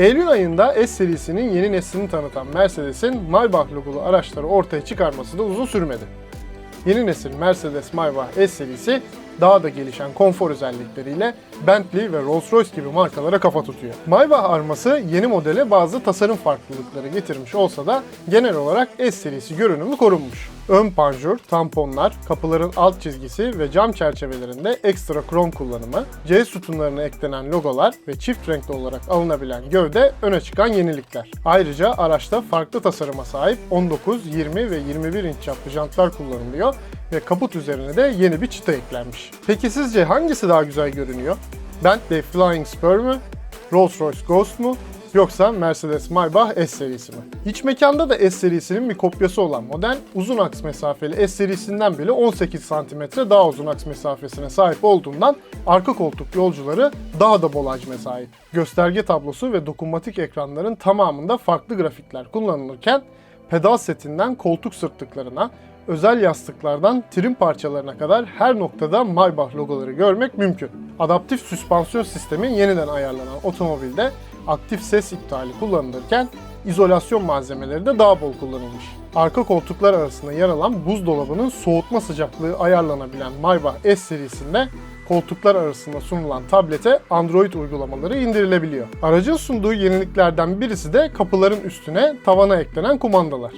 Eylül ayında S serisinin yeni neslini tanıtan Mercedes'in Maybach logolu araçları ortaya çıkarması da uzun sürmedi. Yeni nesil Mercedes Maybach S serisi daha da gelişen konfor özellikleriyle Bentley ve Rolls-Royce gibi markalara kafa tutuyor. Maybach arması yeni modele bazı tasarım farklılıkları getirmiş olsa da genel olarak S serisi görünümü korunmuş. Ön panjur, tamponlar, kapıların alt çizgisi ve cam çerçevelerinde ekstra krom kullanımı, C sütunlarına eklenen logolar ve çift renkli olarak alınabilen gövde öne çıkan yenilikler. Ayrıca araçta farklı tasarıma sahip 19, 20 ve 21 inç çaplı jantlar kullanılıyor ve kaput üzerine de yeni bir çıta eklenmiş. Peki sizce hangisi daha güzel görünüyor? Bentley Flying Spur mü? Rolls-Royce Ghost mu? Yoksa Mercedes Maybach S serisi mi? İç mekanda da S serisinin bir kopyası olan model, uzun aks mesafeli S serisinden bile 18 cm daha uzun aks mesafesine sahip olduğundan arka koltuk yolcuları daha da bol hacme sahip. Gösterge tablosu ve dokunmatik ekranların tamamında farklı grafikler kullanılırken pedal setinden koltuk sırtlıklarına, özel yastıklardan trim parçalarına kadar her noktada Maybach logoları görmek mümkün. Adaptif süspansiyon sistemi yeniden ayarlanan otomobilde aktif ses iptali kullanılırken izolasyon malzemeleri de daha bol kullanılmış. Arka koltuklar arasında yer alan buzdolabının soğutma sıcaklığı ayarlanabilen Maybach S serisinde koltuklar arasında sunulan tablete Android uygulamaları indirilebiliyor. Aracın sunduğu yeniliklerden birisi de kapıların üstüne tavana eklenen kumandalar.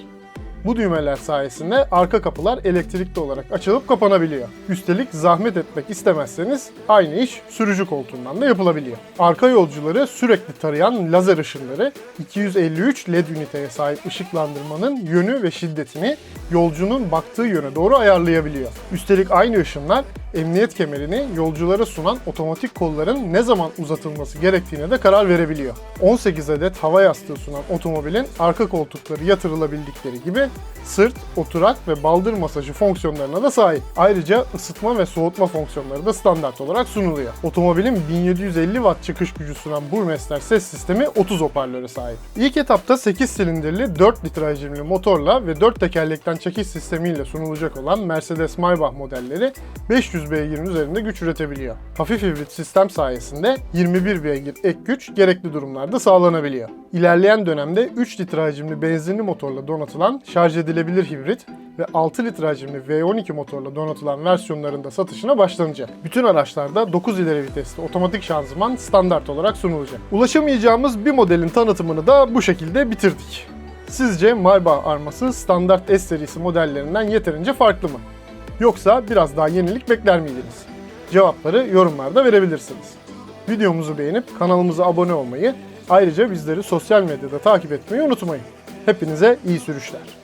Bu düğmeler sayesinde arka kapılar elektrikli olarak açılıp kapanabiliyor. Üstelik zahmet etmek istemezseniz aynı iş sürücü koltuğundan da yapılabiliyor. Arka yolcuları sürekli tarayan lazer ışınları 253 LED üniteye sahip ışıklandırmanın yönü ve şiddetini yolcunun baktığı yöne doğru ayarlayabiliyor. Üstelik aynı ışınlar emniyet kemerini yolculara sunan otomatik kolların ne zaman uzatılması gerektiğine de karar verebiliyor. 18 adet hava yastığı sunan otomobilin arka koltukları yatırılabildikleri gibi sırt, oturak ve baldır masajı fonksiyonlarına da sahip. Ayrıca ısıtma ve soğutma fonksiyonları da standart olarak sunuluyor. Otomobilin 1750 watt çıkış gücü sunan Burmester ses sistemi 30 hoparlöre sahip. İlk etapta 8 silindirli 4 litre hacimli motorla ve 4 tekerlekten çekiş sistemiyle sunulacak olan Mercedes Maybach modelleri 500 beygirin üzerinde güç üretebiliyor. Hafif hibrit sistem sayesinde 21 beygir ek güç gerekli durumlarda sağlanabiliyor. İlerleyen dönemde 3 litre hacimli benzinli motorla donatılan şarj edilebilir hibrit ve 6 litre hacimli V12 motorla donatılan versiyonlarında satışına başlanacak. Bütün araçlarda 9 ileri vitesli otomatik şanzıman standart olarak sunulacak. Ulaşamayacağımız bir modelin tanıtımını da bu şekilde bitirdik. Sizce Maybach arması standart S serisi modellerinden yeterince farklı mı? Yoksa biraz daha yenilik bekler miydiniz? Cevapları yorumlarda verebilirsiniz. Videomuzu beğenip kanalımıza abone olmayı, ayrıca bizleri sosyal medyada takip etmeyi unutmayın. Hepinize iyi sürüşler.